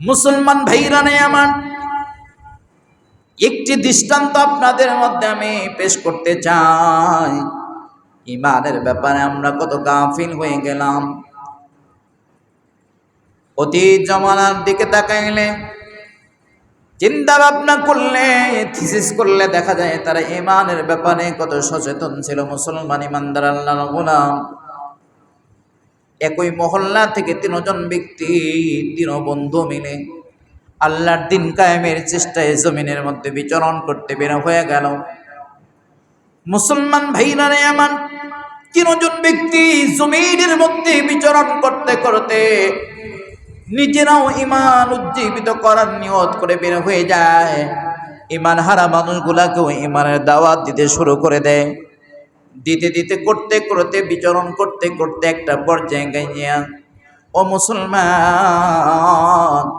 মুসলমান ভাইরা নেই আমার। একটি দৃষ্টান্ত আপনাদের মধ্যে আমি পেশ করতে চাই। ইমানের ব্যাপারে আমরা কত গাফিল হয়ে গেলাম। অতীত জমানার দিকে তাকাইলে, চিন্তা ভাবনা করলে থিসিস করলে দেখা যায় তারা ইমানের ব্যাপারে কত সচেতন ছিল মুসলমান ইমানদার আল্লাহ গোলাম। একই মহল্লা থেকে তিনজন ব্যক্তি তিন বন্ধু মিলে আল্লাহর দিন কায়েমের চেষ্টায় জমিনের মধ্যে বিচরণ করতে বের হয়ে গেল। মুসলমান ভাইরা রে আমার তিনজন ব্যক্তি জমিনের মধ্যে বিচরণ করতে করতে নিজেরাও ইমান উজ্জীবিত করার নিয়ত করে বের হয়ে যায়। ইমান হারা মানুষগুলাকেও ইমানের দাওয়াত দিতে শুরু করে দেয়। দিতে দিতে, করতে করতে, বিচরণ করতে করতে একটা পর্যায়ে গাইয়া ও মুসলমান,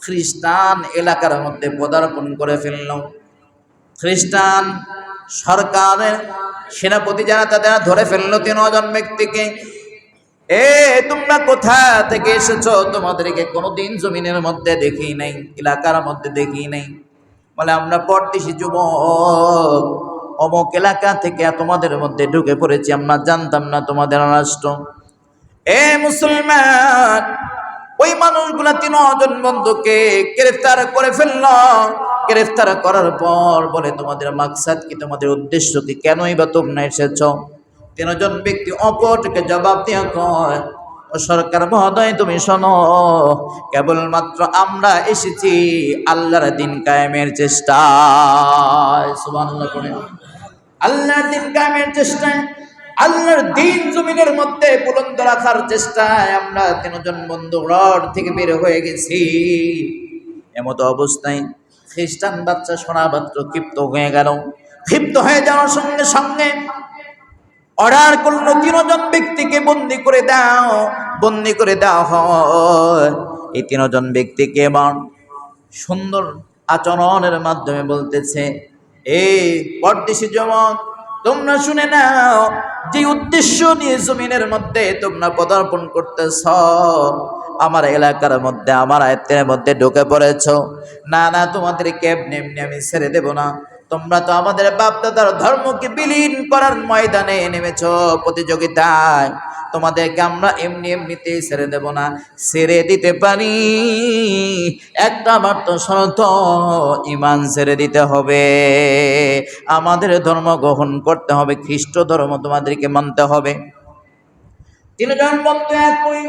খ্রিস্টান এলাকার মধ্যে পদার্পণ করে ফেলল। খ্রিস্টান সরকারের সেনাপতি যারা তাদের ধরে ফেলল তিনজন ব্যক্তিকে। এ, তোমরা কোথা থেকে এসেছ? তোমাদেরকে কোনোদিন জমিনের মধ্যে দেখি নাই, এলাকার মধ্যে দেখি নাই। বলে, আমরা পরদেশি যুবক। অমুক এলাকা থেকে তোমাদের মধ্যে ঢুকে পড়েছি, আমরা জানতাম না তোমাদের রাষ্ট্র। এ মুসলমান, ওই মানুষগুলা তিনজন বন্ধুকে গ্রেফতার করে ফেলল। গ্রেফতার করার পর বলে, তোমাদের মাকসাদ কি? তোমাদের উদ্দেশ্য কি? কেনই বা তোমরা এসেছ? তিনজন ব্যক্তি অপরকে জবাব দিয়া কয়, ও সরকার মহোদয়, তুমি শোনো, কেবলমাত্র আমরা এসেছি আল্লাহর দিন কায়েমের চেষ্টা সুবহানাল্লাহ করে আল্লাহর দিন কায়েমের চেষ্টায়, আল্লাহর দিন জমিনের মধ্যে বুলন্দ রাখার চেষ্টায় আমরা তিনজন বন্ধু রড থেকে বের হয়ে গেছি। এমত অবস্থায় খ্রিস্টান বাচ্চা শোনা মাত্র ক্ষিপ্ত হয়ে গেল। ক্ষিপ্ত হয়ে যাওয়ার সঙ্গে সঙ্গে অর্ডার করল, তিনজন ব্যক্তিকে বন্দি করে দাও, বন্দি করে দেওয়া হয়। এই তিনজন ব্যক্তিকে এবার সুন্দর আচরণের মাধ্যমে বলতেছে এই পরদেশি যেমন তোমরা শুনে নাও, যে উদ্দেশ্য নিয়ে জমিনের মধ্যে তোমরা পদার্পণ করতেছ, আমার এলাকার মধ্যে, আমার আয়ত্তের মধ্যে ঢুকে পড়েছ। না না, তোমাদেরকে ক্যাব নেমনি আমি ছেড়ে দেব না। তোমরা তো আমাদের বাপদাদার ধর্মকে বিলীন করার ময়দানে নেমেছ প্রতিযোগিতায়। তোমাদেরকে আমরা এমনি এমনিতেই ছেড়ে দেব না, ছেড়ে দিতে পারি। একটা মাত্র শর্ত ইমান ছেড়ে দিতে হবে। আমাদের ধর্ম গ্রহণ করতে হবে, খ্রিস্ট ধর্ম তোমাদেরকে মানতে হবে। তিনজন বন্ধু একই,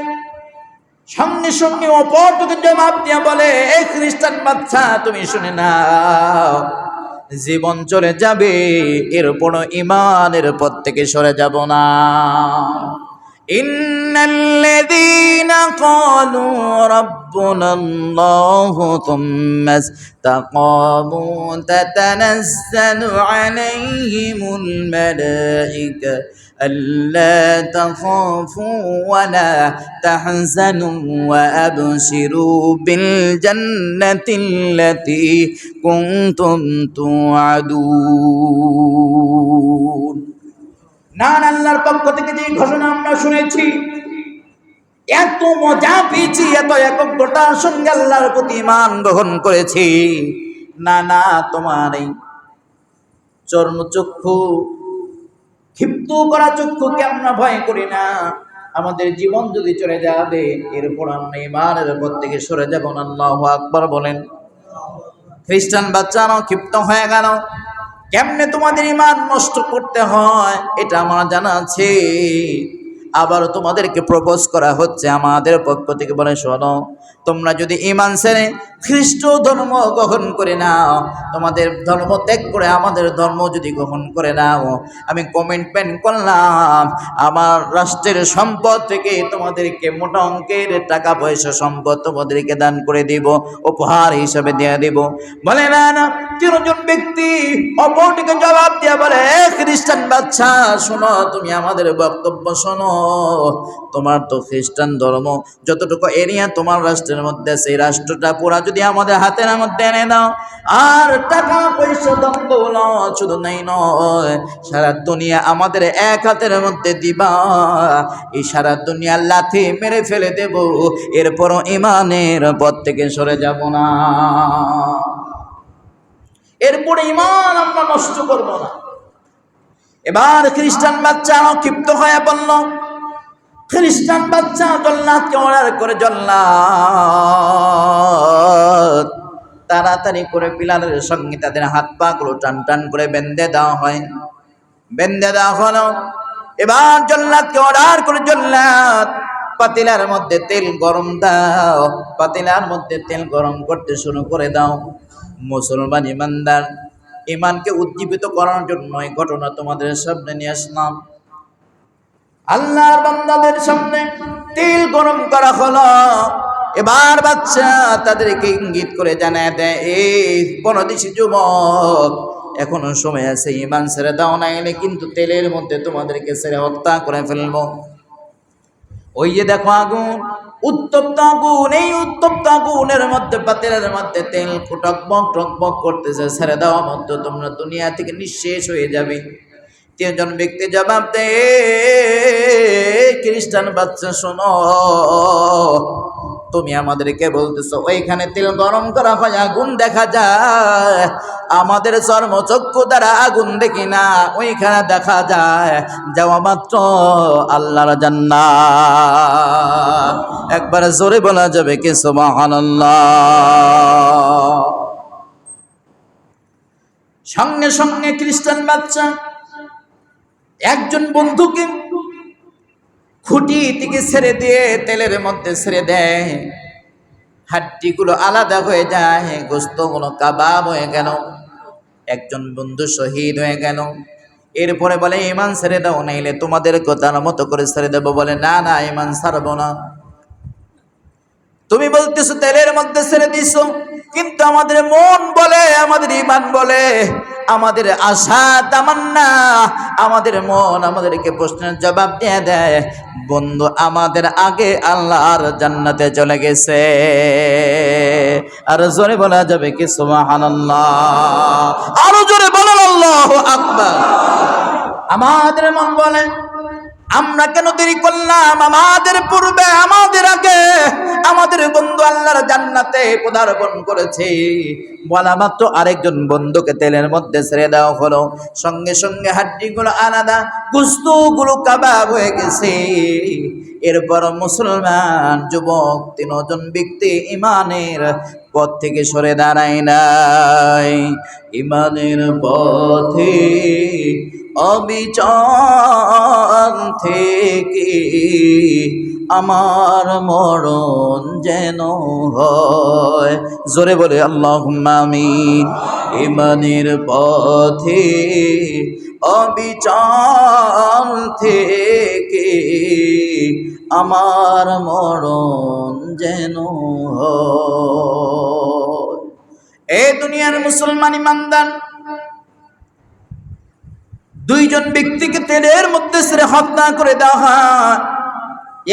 সঙ্গে সঙ্গে অপর তোকে জবাব বলে এ খ্রিস্টান বাচ্চা তুমি শুনে নাও জীবন চলে যাবে এরপর ইমানের পথ থেকে সরে যাব না إن الذين قالوا ربنا الله ثم استقاموا تتنزل عليهم الملائكة ألا تخافوا ولا تحزنوا وأبشروا بالجنة التي كنتم توعدون নান আল্লাহর পক্ষ থেকে যে ঘটনা আমরা শুনেছি এত মজা পেয়েছি এত একগ্রতার সঙ্গে আল্লাহর প্রতি মান গ্রহণ করেছি না না তোমার এই চর্মচক্ষু ক্ষিপ্ত করা চক্ষুকে আমরা ভয় করি না। আমাদের জীবন যদি চলে যাবে, এরপর আমরা ইমানের উপর থেকে সরে যাব আল্লাহ আকবর বলেন। খ্রিস্টান বাচ্চারাও ক্ষিপ্ত হয়ে গেল। কেমনে তোমাদের ইমান নষ্ট করতে হয়, এটা আমার জানা আছে। আবার তোমাদেরকে প্রপোজ করা হচ্ছে আমাদের পক্ষ থেকে বলে শোনো, তোমরা যদি ইমান ছেড়ে খ্রিস্ট ধর্ম গ্রহণ করে নাও, তোমাদের ধর্ম ত্যাগ করে আমাদের ধর্ম যদি গ্রহণ করে নাও, আমি কমিটমেন্ট করলাম, আমার রাষ্ট্রের সম্পদ থেকে তোমাদেরকে মোটা অঙ্কের টাকা পয়সা সম্পদ তোমাদেরকে দান করে দিব, উপহার হিসাবে দিয়ে দিব। বলে, না না, তিনজন ব্যক্তি অপরটিকে জবাব দিয়ে বলে খ্রিস্টান বাচ্চা শোনো, তুমি আমাদের বক্তব্য শোনো। তোমার তো খ্রিস্টান ধর্ম যতটুকু এরিয়া তোমার রাষ্ট্রের মধ্যে, সেই রাষ্ট্রটা পুরা যদি আমাদের হাতের মধ্যে এনে দাও, আর টাকা পয়সা দ্বন্দ্ব শুধু নেই নয়, সারা দুনিয়া আমাদের এক হাতের মধ্যে দিবা। এই সারা দুনিয়া লাথি মেরে ফেলে দেব, এরপরও ইমানের পথ থেকে সরে যাব না। এরপরে ইমান আমরা নষ্ট করব না। এবার খ্রিস্টান বাচ্চা ক্ষিপ্ত হয়ে বলল খ্রিস্টান বাচ্চা জল্লাদকে অর্ডার করে জল্লাদ? তাড়াতাড়ি করে পিলারের সঙ্গে তাদের হাত পা গুলো টান টান করে বেঁধে দেওয়া হয়। বেঁধে দেওয়া হলো। এবার জল্লাদকে অর্ডার করে জল্লাদ? পাতিলার মধ্যে তেল গরম দাও। পাতিলার মধ্যে তেল গরম করতে শুরু করে দাও। মুসলমান ইমানদার, ইমানকে উজ্জীবিত করার জন্য এই ঘটনা তোমাদের সামনে নিয়ে আসলাম। আল্লাহর বান্দাদের সামনে তেল গরম করা হলো। এবার বাচ্চা তাদেরকে ইঙ্গিত করে জানায় দেয় এই বনদেশি যুবক, এখনও সময় আছে ইমান ছেড়ে দাও না এলে কিন্তু তেলের মধ্যে তোমাদেরকে ছেড়ে হত্যা করে ফেলব। ওই যে দেখো আগুন, উত্তপ্ত আগুন, এই উত্তপ্ত আগুনের মধ্যে, পাতিলের মধ্যে তেল টকবক টকবক করতেছে, ছেড়ে দেওয়া মধ্যে, তোমরা দুনিয়া থেকে নিঃশেষ হয়ে যাবে। তিনজন ব্যক্তি জবাব দে, খ্রিস্টান বাচ্চা শোনো। তুমি আমাদেরকে বলতেছো, ওইখানে তেল গরম করা হয়, আগুন দেখা যায়। আমাদের চর্মচক্ষু দ্বারা আগুন দেখি না, ওইখানে দেখা যায়। যাওয়া মাত্র আল্লাহর জান্না একবার জোরে বলা যাবে কি, সুবহানাল্লাহ। সঙ্গে সঙ্গে খ্রিস্টান বাচ্চা একজন বন্ধুকে খুঁটি থেকে ছেড়ে দিয়ে তেলের মধ্যে ছেড়ে দেয়। হাড্ডিগুলো আলাদা হয়ে যায় গোস্তগুলো কাবাব হয়ে গেল, একজন বন্ধু শহীদ হয়ে গেল। এরপরে বলে ইমান ছেড়ে দাও, নাইলে তোমাদের কথার মতো করে ছেড়ে দেবো। বলে, না না ইমান ছাড়বো না। তুমি বলতেছো তেলের মধ্যে ছেড়ে দিছো, কিন্তু আমাদের মন বলে, আমাদের ইমান বলে, আমাদের আশা তামান্না আমাদের মন আমাদেরকে প্রশ্নের জবাব দিয়ে দেয়, বন্ধু আমাদের আগে আল্লাহর জান্নাতে চলে গেছে। আর জোরে বলা যাবে কি, সুবহানাল্লাহ। আরও জোরে বলেন, আল্লাহ আকবার। আমাদের মন বলে আমরা কেন দেরি করলাম? আমাদের পূর্বে, আমাদের আগে। আমাদের বন্ধু আল্লাহর জান্নাতে পদার্পণ করেছে। বলা মাত্র আরেকজন বন্ধুকে তেলের মধ্যে ছেড়ে দেওয়া হলো। সঙ্গে সঙ্গে হাড্ডিগুলো আলাদা, গুস্তুগুলো কাবাব হয়ে গেছে। এরপর মুসলমান যুবক, তিনজন ব্যক্তি ইমানের পথ থেকে সরে দাঁড়ায় নাই। ইমানের পথে অবিচল থেকে আমার মরণ যেন হয়। জোরে বলে আল্লাহ আমিন। ইমানের পথে অবিচল থেকে আমার মরণ যেন হয়। এ দুনিয়ার মুসলমান ইমানদার দুইজন ব্যক্তিকে তেলের মধ্যে ছেড়ে হত্যা করে দেওয়া হয়।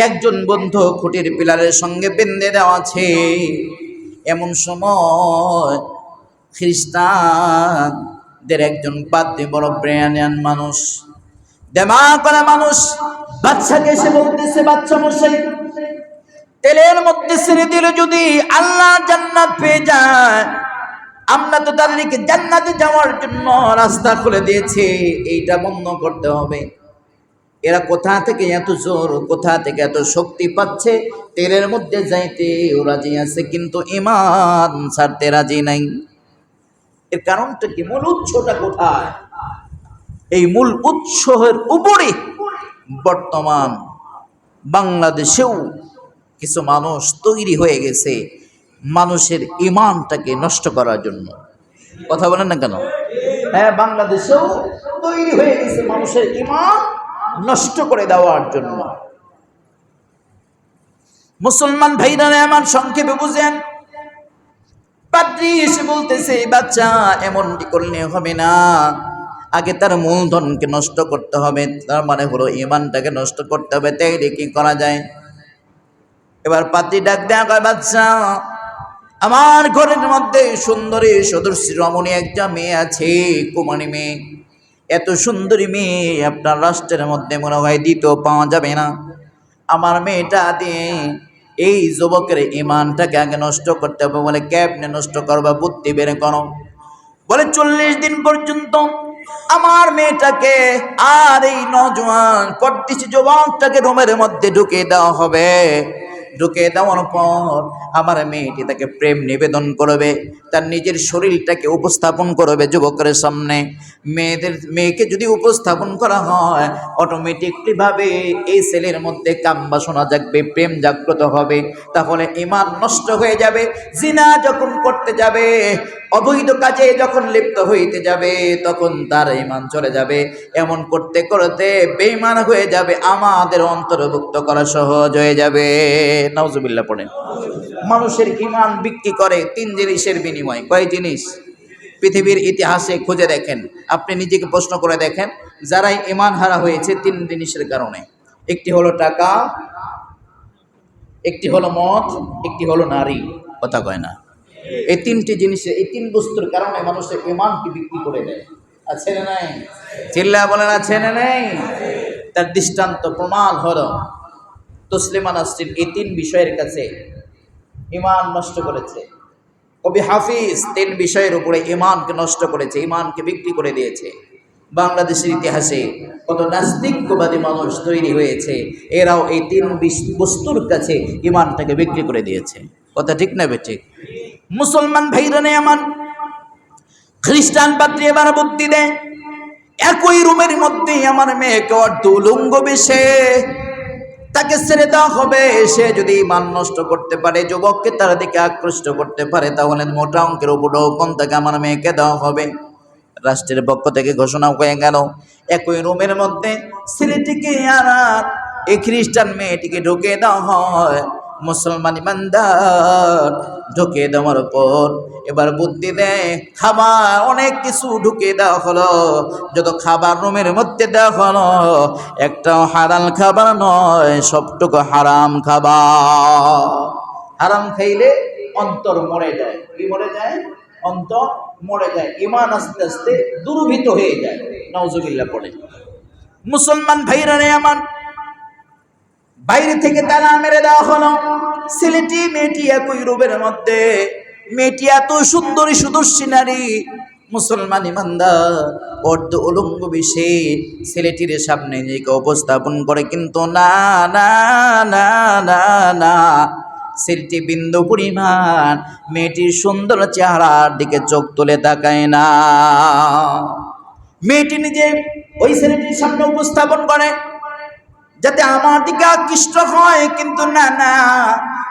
একজন বন্ধু খুঁটির পিলারের সঙ্গে বেঁধে দেওয়া আছে। এমন সময় খ্রিস্টানদের একজন পাদ্রী বড় ব্রেয়ানিয়ান মানুষ দেমা করা মানুষ বাচ্চাকে এসে বলতেছে বাচ্চা মশাই, তেলের মধ্যে ছেড়ে দিলে যদি আল্লাহ জান্নাত পেয়ে যায় আমরা তো তাদেরকে জান্নাতে যাওয়ার জন্য রাস্তা খুলে দিয়েছি, এইটা বন্ধ করতে হবে। এরা কোথা থেকে এত জোর, কোথা থেকে এত শক্তি পাচ্ছে, তেলের মধ্যে যাইতে ও রাজি আছে, কিন্তু ইমান ছাড়তে রাজি নাই। এর কারণটা কি? মূল উৎসটা কোথায়? এই মূল উৎসের উপরে বর্তমান বাংলাদেশেও কিছু মানুষ তৈরি হয়ে গেছে। মানুষের ইমানটাকে নষ্ট করার জন্য। কথা বলেন না কেন? হ্যাঁ বাংলাদেশেও তৈরি হয়ে গেছে মানুষের ইমান নষ্ট করে দেওয়ার জন্য। মুসলমান ভাইরা আমার সংক্ষেপে বুঝেন, পাদ্রি এসে বলতেছে বাচ্চা এমনটি করলে হবে না। আগে তার মূলধনকে নষ্ট করতে হবে, তার মানে হলো ইমানটাকে নষ্ট করতে হবে। তাইলে কি করা যায়? এবার পাতি ডাক দেয়া কয় বাচ্চা আমার ঘরের মধ্যে সুন্দরী সদস্য রমণী একটা মেয়ে আছে, কুমারী মেয়ে। এত সুন্দরী মেয়ে আপনার রাষ্ট্রের মধ্যে মনে হয় দ্বিতীয় পাওয়া যাবে না। আমার মেয়েটা দিয়ে এই যুবকের ইমানটাকে আগে নষ্ট করতে হবে বলে ক্যাবনে নষ্ট করবা, বুদ্ধি বেড়ে করো। বলে চল্লিশ দিন পর্যন্ত আমার মেয়েটাকে আর এই নজওয়ান কর্তিস যুবকটাকে রুমের মধ্যে ঢুকিয়ে দেওয়া হবে। ঢুকে দেওয়ার পর আমার মেয়েটি তাকে প্রেম নিবেদন করবে। তার নিজের শরীরটাকে উপস্থাপন করবে যুবকের সামনে। মেয়েদের, মেয়েকে যদি উপস্থাপন করা হয় অটোমেটিকলি ভাবে এই ছেলের মধ্যে কাম বাসনা জাগবে, প্রেম জাগ্রত হবে। তাহলে ইমান নষ্ট হয়ে যাবে, জিনা যখন করতে যাবে, অবৈধ কাজে যখন লিপ্ত হইতে যাবে, তখন তার ইমান চলে যাবে। এমন করতে করতে বেইমান হয়ে যাবে, আমাদের অন্তর্ভুক্ত করা সহজ হয়ে যাবে। নাউজুবিল্লাহ পড়েন। মানুষের ইমান বিক্রি করে, তিন জিনিসের বিনিময় কয় জিনিস? পৃথিবীর ইতিহাসে খুঁজে দেখেন। আপনি নিজেকে প্রশ্ন করে দেখেন, যারাই ইমান হারা হয়েছে তিন জিনিসের কারণে। একটি হলো টাকা, একটি হলো মদ একটি হলো নারী। কথা কয় না? এই তিনটি জিনিসের এই তিন বস্তুর কারণে মানুষের ইমানকে বিক্রি করে দেয়। আছে না নাই? চিল্লা আছে না নাই? তার দৃষ্টান্ত, প্রমাণ হলো তসলিমা নাসরিন এই তিন বিষয়ের কাছে ইমান নষ্ট করেছে। কবি হাফিজ তিন বিষয়ের উপরে ইমানকে নষ্ট করেছে ইমানকে বিক্রি করে দিয়েছে। বাংলাদেশের ইতিহাসে কত নাস্তিকবাদী মানুষ তৈরি হয়েছে, এরাও এই তিন বস্তুর কাছে ইমানটাকে বিক্রি করে দিয়েছে। কথা ঠিক না ঠিক মুসলমান ভাইরা নেই আমার, খ্রিস্টান পাত্রী এবার বুদ্ধি দেয় একই রুমের মধ্যেই আমার মেয়েকে অর্ধ উলঙ্গ বেশে। তাকে ছেড়ে দেওয়া হবে। সে যদি মান নষ্ট করতে পারে, যুবককে তার দিকে আকৃষ্ট করতে পারে, তাহলে মোটা অঙ্কের উপর কোন তাকে আমার মেয়েকে দেওয়া হবে। রাষ্ট্রের পক্ষ থেকে ঘোষণা হয়ে গেল, একই রুমের মধ্যে ছেলেটিকে আর এই খ্রিস্টান মেয়েটিকে ঢুকে দেওয়া হয়। মুসলমান ইমানদার, ঢুকিয়ে দেওয়ার পর এবার বুদ্ধি দেয় খাবার অনেক কিছু ঢুকে দেওয়া হলো। যত খাবার রুমের মধ্যে দেওয়া হলো, একটাও হারাম খাবার নয়, সবটুকু হারাম খাবার। হারাম খাইলে অন্তর মরে যায়। কি মরে যায়? অন্তর মরে যায়। ইমান আস্তে আস্তে দুর্ভিত হয়ে যায়। নওজুবিল্লাহ পড়ে। মুসলমান ভাইরা রে আমার বাইরে থেকে তারা মেরে দেওয়া হলো। ছেলেটি মেয়েটি একই রূপের মধ্যে। মেয়েটি এত সুন্দরী, সুদর্শী নারী, মুসলমান ইমানদার অর্ধ উলঙ্গ বিষে ছেলেটির সামনে নিজেকে উপস্থাপন করে কিন্তু না না না না না। ছেলেটি বিন্দু পরিমাণ মেয়েটির সুন্দর চেহারার দিকে চোখ তুলে তাকায় না। মেয়েটি নিজে ওই ছেলেটির সামনে উপস্থাপন করে। যাতে আমার দিকে আকৃষ্ট হয়, কিন্তু না না।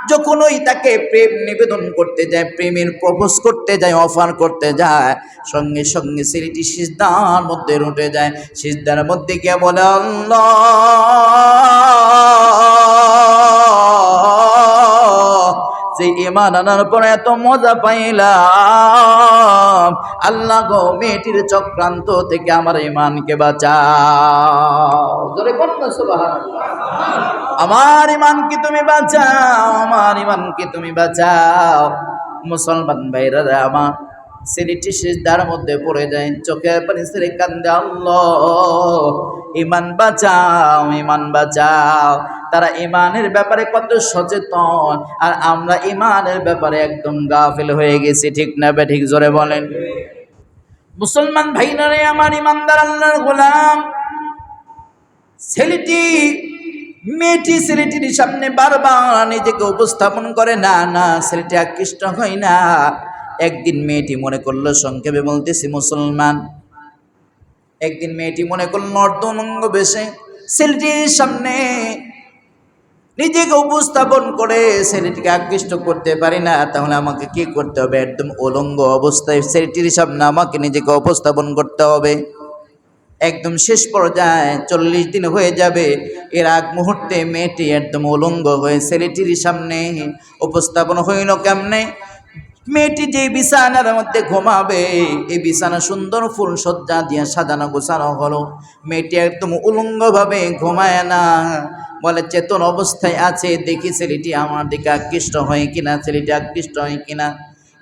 যখন ওই তাকে প্রেম নিবেদন করতে যায়, প্রেমের প্রপোজ করতে যায়, অফার করতে যায়, সঙ্গে সঙ্গে ছেলেটি সিজদার মধ্যে রুটে যায়। সিজদার মধ্যে গিয়ে বলে, আল্লাহ! যে ইমান আনার পরে এত মজা পাইলাম। আল্লাহ গো, মেয়েটির চক্রান্ত থেকে আমার ইমানকে বাঁচাও। আমার ইমানকে তুমি বাঁচাও, আমার ইমানকে তুমি বাঁচাও। মুসলমান ভাইরা আমার ছেলেটি সিজদার মধ্যে পড়ে যায় চোখে পানি ছেড়ে কান্দে। আল্লাহ ইমান বাঁচাও ইমান বাঁচাও। তারা ইমানের ব্যাপারে কত সচেতন, আর আমরা ইমানের ব্যাপারে একদম গাফিল হয়ে গেছি, ঠিক না বে, ঠিক জোরে বলেন। মুসলমান ভাইনারে, আমার ইমানদার আল্লাহর গোলাম, ছেলেটি, মেয়েটি ছেলেটির সামনে বারবার নিজেকে উপস্থাপন করে, না না, ছেলেটি আকৃষ্ট হয় না। একদিন মেয়েটি মনে করল, সংক্ষেপে বলতেছি, মুসলমান। একদিন মেয়েটি মনে করল অর্ধমঙ্গ বেশে। ছেলেটির সামনে নিজেকে উপস্থাপন করে ছেলেটিকে আকৃষ্ট করতে পারি না, তাহলে আমাকে কি করতে হবে? একদম উলঙ্গ অবস্থায় ছেলেটির সামনে আমাকে নিজেকে উপস্থাপন করতে হবে। একদম শেষ পর্যায়ে চল্লিশ দিন হয়ে যাবে। এর আগ মুহূর্তে মেয়েটি একদম উলঙ্গ হয়ে ছেলেটির সামনে উপস্থাপন হইল কেমনে? মেয়েটি যে বিছানার মধ্যে ঘুমাবে, এই বিছানা সুন্দর ফুল সজ্জা দিয়ে সাজানো গোছানো হলো। মেয়েটি একদম উলঙ্গভাবে ঘুমায় না। বলে, চেতন অবস্থায় আছে, দেখি ছেলেটি আমার দিকে আকৃষ্ট হয় কিনা, ছেলেটি আকৃষ্ট হয় কিনা।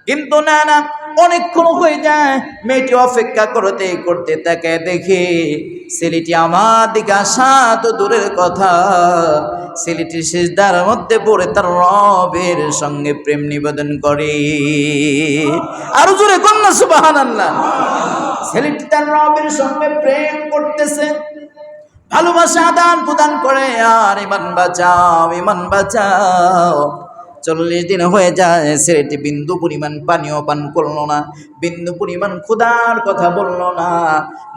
কিন্তু না না, অনেকক্ষণ হয়ে যায়, মেয়েটি অপেক্ষা করতে করতে তাকে দেখে ছেলেটি আমার দিকে আসা তো দূরের কথা। ছেলেটি শেষদার মধ্যে পড়ে তার রবের সঙ্গে প্রেম নিবেদন করে। আরও জোরে কন্যা সুবাহান আল্লাহ ছেলেটি তার রবের সঙ্গে প্রেম করতেছে। ভালোবাসা আদান প্রদান করে, আর ইমান বাঁচাও ইমান বাঁচাও। চল্লিশ দিন হয়ে যায়, ছেলেটি বিন্দু পরিমাণ পানীয় পান করল না, বিন্দু পরিমাণ ক্ষুধার কথা বলল না।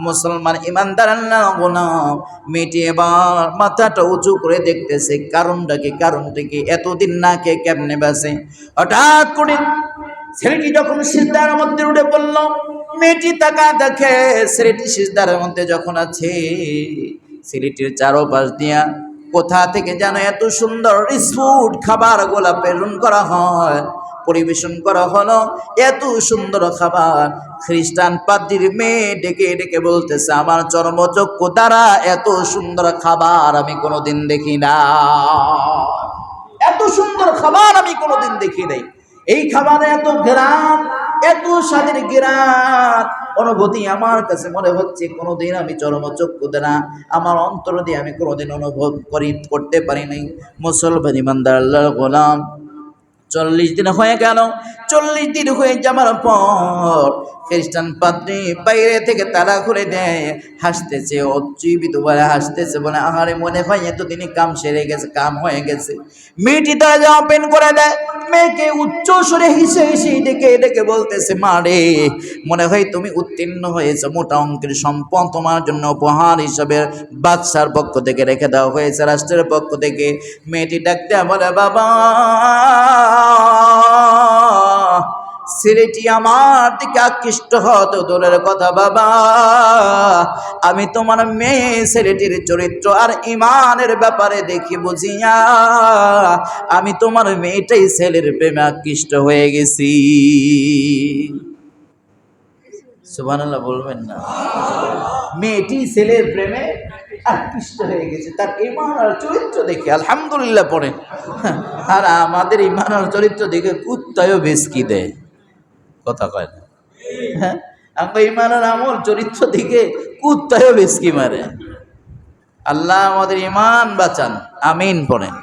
মুসলমান ইমানদার গোলাম মেয়েটি এবার মাথাটা উঁচু করে দেখতেছে, কারণটা কি কারণটা কি, এতদিন না কে কেমনে বাসে? হঠাৎ করে ছেলেটি যখন সিজদার মধ্যে উঠে পড়ল, মেয়েটি তাকা দেখে ছেলেটি সিজদারের মধ্যে যখন আছে। ছেলেটির চারোপাশ দিয়া, কোথা থেকে যেন এত সুন্দর রিসফুড খাবার গোলা প্রেরণ করা হয়, পরিবেশন করা হলো এত সুন্দর খাবার। খ্রিস্টান পাদ্রির মেয়ে ডেকে ডেকে বলতেছে, আমার চর্মচক্ষু দ্বারা এত সুন্দর খাবার আমি কোনোদিন দেখি না। এত সুন্দর খাবার আমি কোনোদিন দেখি নাই। এই খাবারে এত গ্রাম এত স্বাদের গ্রাম অনুভূতি আমার কাছে মনে হচ্ছে, কোনোদিন আমি চরম চরমচক্ষু না আমার অন্তর দিয়ে আমি কোনোদিন অনুভব করি, করতে পারিনি মুসলমান ইমানদার আল্লাহ গোলাম। চল্লিশ দিন হয়ে গেল চল্লিশ দিন হয়ে যাবার পর খ্রিস্টান পাত্রী বাইরে থেকে তারা খুলে দেয়, হাসতেছে, অজীবিত বলে হাসতেছে বলে, আহারে, মনে হয় এতদিনই কাম সেরে গেছে, কাম হয়ে গেছে। মেয়েটি দরজা ওপেন করে দেয়, মেয়েকে উচ্চ সুরে হিসে হিসে ডেকে ডেকে বলতেছে, মা রে, মনে হয় তুমি উত্তীর্ণ হয়েছে, মোটা অঙ্কের সম্পদ তোমার জন্য উপহার হিসাবে বাদশার পক্ষ থেকে রেখে দেওয়া হয়েছে, রাষ্ট্রের পক্ষ থেকে। মেয়েটি ডাকতে বলে, বাবা ছেলেটি আমার দিকে আকৃষ্ট হতো দূরের কথা বাবা। আমি তোমার মেয়ে ছেলেটির চরিত্র আর ইমানের ব্যাপারে দেখি বুঝিয়া। আমি তোমার মেয়েটাই ছেলের প্রেমে আকৃষ্ট হয়ে গেছি। সুবহানাল্লাহ, বলবেন না। মেয়েটি ছেলের প্রেমে আকৃষ্ট হয়ে গেছে। তার ইমান আর চরিত্র দেখে আলহামদুলিল্লাহ পড়েন। আর আমাদের ইমান আর চরিত্র দেখে কুত্তায়ও বেশকি দেয়। কথা কয় না। হ্যাঁ? আমরা ইমান আর আমল চরিত্র দিকে কুত্তায়ও বেশকি মারে। আল্লাহ আমাদের ইমান বাঁচান, আমিন পড়েন।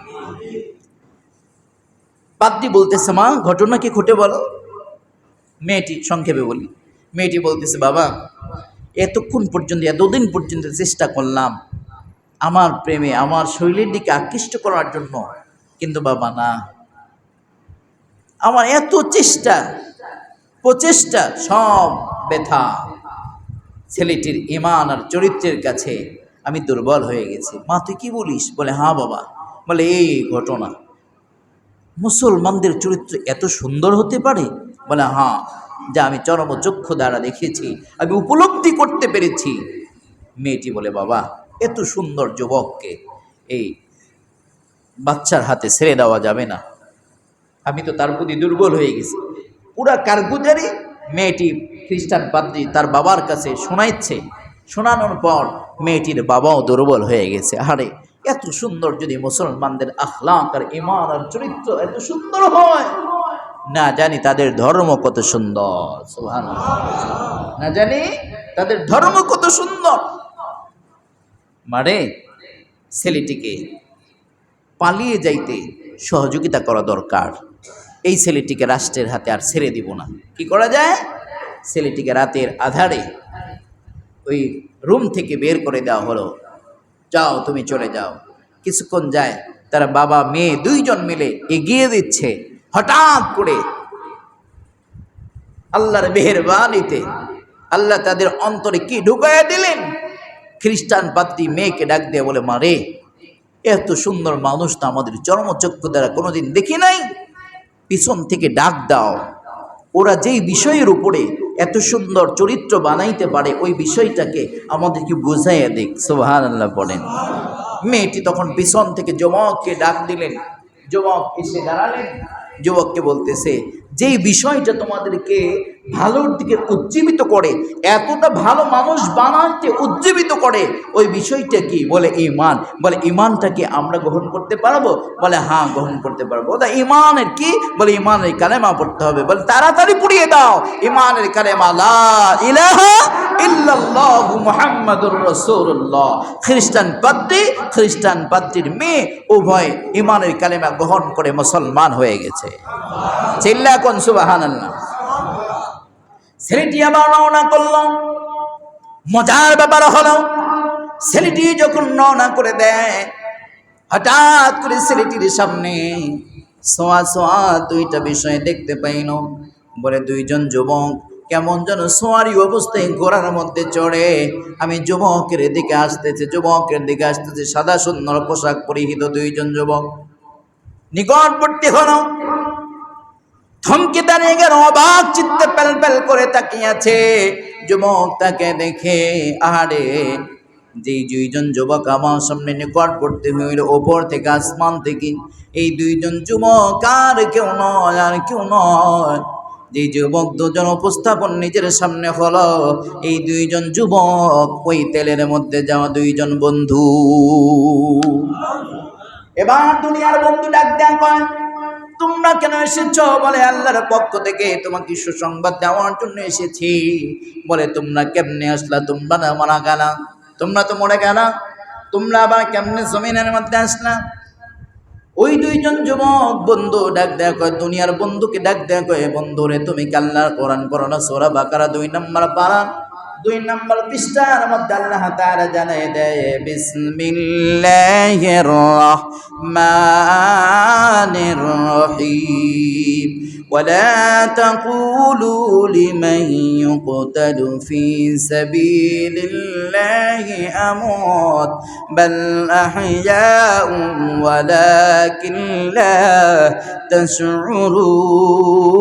পাদ্রি বলতেছে, মা, ঘটনা কি ঘটে বলো? মেয়েটি সংক্ষেপে বলি। মেয়েটি বলতেছে, বাবা, এতক্ষণ পর্যন্ত, এতদিন পর্যন্ত চেষ্টা করলাম আমার প্রেমে, আমার শৈলীর দিকে আকৃষ্ট করার জন্য, কিন্তু বাবা, না। আমার এত চেষ্টা প্রচেষ্টা, সব ব্যথা। ছেলেটির ইমান আর চরিত্রের কাছে আমি দুর্বল হয়ে গেছি। মা, তুই কি বলিস? বলে হ্যাঁ বাবা। বলে, এই ঘটনা। মুসলমানদের চরিত্র এত সুন্দর হতে পারে? বলে হ্যাঁ যা আমি চরম চক্ষু দ্বারা দেখেছি, আমি উপলব্ধি করতে পেরেছি। মেয়েটি বলে, বাবা, এত সুন্দর যুবককে এই বাচ্চার হাতে ছেড়ে দেওয়া যাবে না। আমি তো তার প্রতি দুর্বল হয়ে গেছি। পুরা কারগুজারি মেয়েটি খ্রিস্টান পাদ্রি তার বাবার কাছে শোনাইছে। শোনানোর পর মেয়েটির বাবাও দুর্বল হয়ে গেছে। আরে এত সুন্দর যদি মুসলমানদের আখলাক আর ইমান আর চরিত্র এত সুন্দর হয়! না জানি তাদের ধর্ম কত সুন্দর। না জানি তাদের ধর্ম কত সুন্দর। মানে ছেলেটিকে পালিয়ে যাইতে সহযোগিতা করা দরকার। এই ছেলেটিকে রাষ্ট্রের হাতে আর ছেড়ে দিব না। কি করা যায়? ছেলেটিকে রাতের আধারে ওই রুম থেকে বের করে দেওয়া হলো। যাও, তুমি চলে যাও। কিছুক্ষণ যায়, তারা বাবা, মেয়ে দুইজন মিলে এগিয়ে দিচ্ছে। হঠাৎ করে আল্লাহর মেহরবানিতে আল্লাহ তাদের অন্তরে কি ঢুকাইয়া দিলেন? খ্রিস্টান পাত্রী মেয়েকে ডাক দিয়ে বলে মারে এত সুন্দর মানুষ তো আমাদের চর্মচক্ষু দ্বারা কোনোদিন দেখি নাই। পিছন থেকে ডাক দাও। ওরা যেই বিষয়ের উপরে এত সুন্দর চরিত্র বানাইতে পারে, ওই বিষয়টাকে আমাদেরকে বুঝাইয়া দিক। সোহান আল্লাহ বলেন মেয়েটি তখন পিছন থেকে যমককে ডাক দিলেন। যুবক এসে দাঁড়ালেন। যুবককে বলতেছে যেই বিষয়টা তোমাদেরকে ভালোর দিকে উজ্জীবিত করে, এতটা ভালো মানুষ বানাতে উজ্জীবিত করে, ওই বিষয়টা কি? বলে ইমান বলে ইমানটাকে আমরা গ্রহণ করতে পারব? বলে হ্যাঁ গ্রহণ করতে পারব। ওটা ইমানের কি? বলে ইমানের কালেমা পড়তে হবে। বলে তাড়াতাড়ি পুড়িয়ে দাও। ইমানের কালেমা খ্রিস্টান পাদ্রী খ্রিস্টান পাদ্রীর মেয়ে উভয় ইমানের কালেমা গ্রহণ করে মুসলমান হয়ে গেছে। চিল্লা কোন? ছেলেটি আবার রওনা করল। মজার ব্যাপার হলো, ছেলেটি যখন রওনা করে দেয়, হঠাৎ করে ছেলেটির সামনে সোয়া সোয়া দুইটা বিষয় দেখতে পাইল। বলে, দুইজন যুবক, কেমন যেন সোয়ারি অবস্থায় ঘোড়ার মধ্যে চড়ে। আমি যুবকের দিকে আসতেছে, যুবকের দিকে আসতেছে, সাদা সুন্দর পোশাক পরিহিত দুইজন যুবক। নিকটবর্তী হলো থমকে দাঁড়িয়ে গেল, অবাক চিত্তে পেল পেল করে তাকিয়ে আছে যুবক তাকে দেখে, আহারে, যে দুইজন যুবক আমার সামনে নিকট পড়তে হইল, ওপর থেকে আসমান থেকে, এই দুইজন যুবক আর কেউ নয়, আর কেউ নয়। যে যুবক দুজন উপস্থাপন নিজের সামনে হলো, এই দুইজন যুবক ওই তেলের মধ্যে যাওয়া দুইজন বন্ধু। এবার দুনিয়ার বন্ধু ডাক দেন কয় তোমরা কেন এসেছ? বলে আল্লাহর পক্ষ থেকে তোমাকে সুসংবাদ দেওয়ার জন্য এসেছি। বলে, তোমরা কেমনে আসলা? তোমরা না মারা গেলা। তোমরা তো মরে গেলা। তোমরা আবার কেমনে জমিনের মধ্যে আসলা? ওই দুইজন যুবক বন্ধু ডাক দেয়া কয়, দুনিয়ার বন্ধুকে ডাক দেয়া কয় বন্ধু রে তুমি কাল্লার কোরআন পড়ো না? সোরা বাকারা দুই নম্বর পারা? দুই নম্বর পৃষ্ঠার মধ্যে আল্লাহ তাআলা জানাই দেয় বিসমিল্লাহির রহমানির রহিম ولا تقولوا لمن يقتل في سبيل الله أموت بل أحياء ولكن لا تشعرون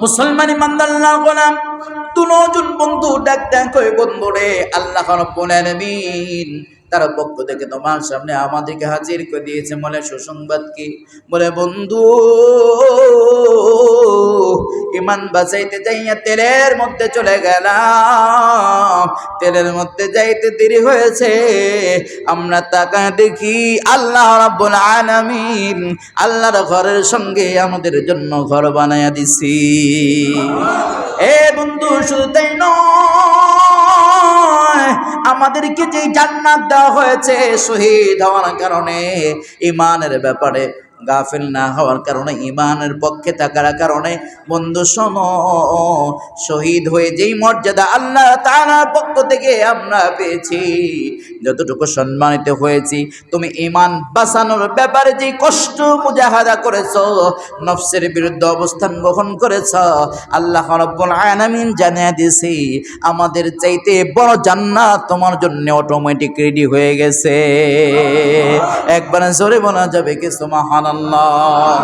মুসলমান না গোলাম? দুজন বন্ধু ডাক ডাক কই বন্ধু রে আল্লাহ রব্বুল আলামিন তার পক্ষ থেকে তোমার সামনে আমাদেরকে হাজির করে দিয়েছে। বলে, সুসংবাদ কি? বলে, বন্ধু, ইমান বাঁচাইতে যাইয়া তেলের মধ্যে চলে গেলাম। তেলের মধ্যে যাইতে দেরি হয়েছে। আমরা তাকা দেখি আল্লাহ রাব্বুল আলামিন আল্লাহর ঘরের সঙ্গে আমাদের জন্য ঘর বানায়া দিছি। এ বন্ধু, শুধু তাই নয় আমাদেরকে যে জান্নাত দেওয়া হয়েছে শহীদ হওয়ার কারণে ইমানের ব্যাপারে গাফিল না হওয়ার কারণে ইমানের পক্ষে থাকার কারণে, বন্ধু শোন শহীদ হয়ে যেই মর্যাদা আল্লাহ তাআলার পক্ষ থেকে আমরা পেয়েছি, যতটুকু সম্মানিত হয়েছি, তুমি ইমান বাঁচানোর ব্যাপারে যে কষ্ট মুজাহাদা করেছ, নফসের বিরুদ্ধে অবস্থান গ্রহণ করেছ, আল্লাহ রব্বুল আলামিন জানিয়ে দিছি আমাদের চাইতে বড় জান্নাত তোমার জন্য অটোমেটিক রেডি হয়ে গেছে। একবার জোরে বলা যাবে কি সুবহানাল্লাহ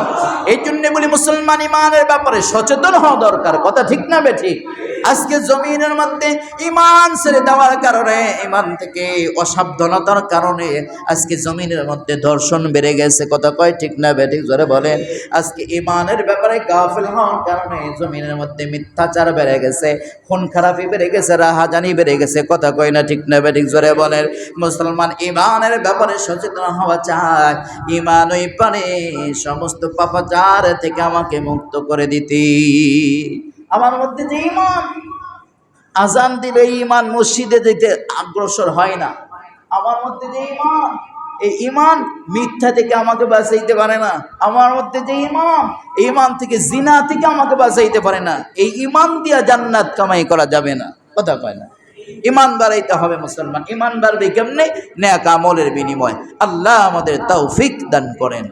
এই জন্য বলি মুসলমান ইমানের ব্যাপারে সচেতন হওয়া দরকার। কথা ঠিক না বে ঠিক আজকে জমিনের মধ্যে ইমান ছেড়ে দেওয়ার কারণে, ইমান থেকে অসাবধানতার কারণে আজকে জমিনের মধ্যে ধর্ষণ বেড়ে গেছে। কথা কয় ঠিক না বে ঠিক জোরে বলেন। আজকে ইমানের ব্যাপারে গাফিল হওয়ার কারণে জমিনের মধ্যে মিথ্যাচার বেড়ে গেছে, খুন খারাপি বেড়ে গেছে, রাহাজানি বেড়ে গেছে। কথা কয় না ঠিক না বে ঠিক জোরে বলেন। মুসলমান ইমানের ব্যাপারে সচেতন হওয়া চায় ইমান ওই পারে সমস্ত পাপাচার থেকে আমাকে মুক্ত করে দিতে। আমার মধ্যে যে ইমান আজান দিলে ইমান মসজিদে যেতে অগ্রসর হয় না। আমার মধ্যে যে ইমান এই ইমান মিথ্যা থেকে আমাকে বাঁচাইতে পারে না। আমার মধ্যে যে ইমান ইমান থেকে জিনা থেকে আমাকে বাঁচাইতে পারে না। এই ইমান দিয়া জান্নাত কামাই করা যাবে না। কথা কয় না? ইমান বাড়াইতে হবে মুসলমান। ইমান বাড়বে কেমনে? ন্যাক আমলের বিনিময়। আল্লাহ আমাদের তৌফিক দান করেন।